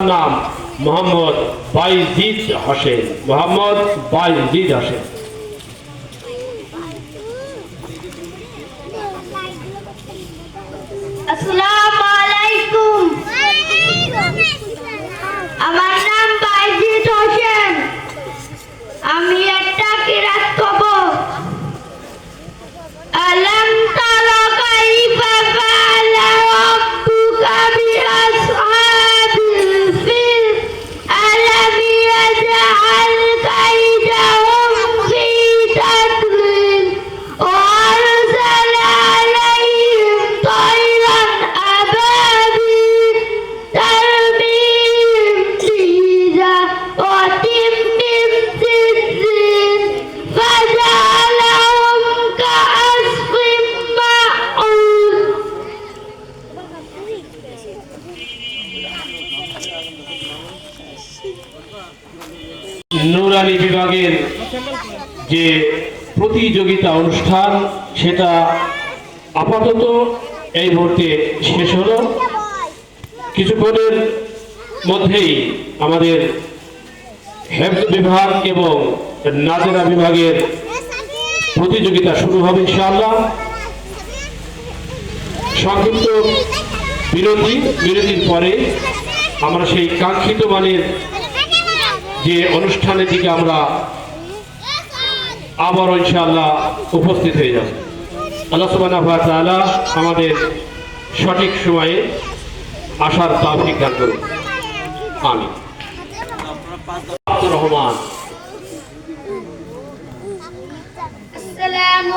নাম মোহাম্মদ বাইজিদ হোসেন। মোহাম্মদ বাইজিদ হোসেন। আসসালামু নুরানি বিভাগের যে প্রতিযোগিতা অনুষ্ঠান, সেটা আপাতত এই মুহূর্তে শেষ হলো। কিছুক্ষণের মধ্যেই আমাদের হেলথ বিভাগ এবং নাজেরা বিভাগের প্রতিযোগিতা শুরু হবে ইনশাআল্লাহ। সংক্ষিপ্ত বিরতি, বিরতির পরে আমরা সেই কাঙ্ক্ষিত মানের যে অনুষ্ঠানের দিকে আমরা আবার ইনশাল্লাহ উপস্থিত হয়ে যাব। আল্লাহ সুবাহ আমাদের সঠিক সময়ে আসার তাফিক দান করুন। আমি রহমান। আসসালামু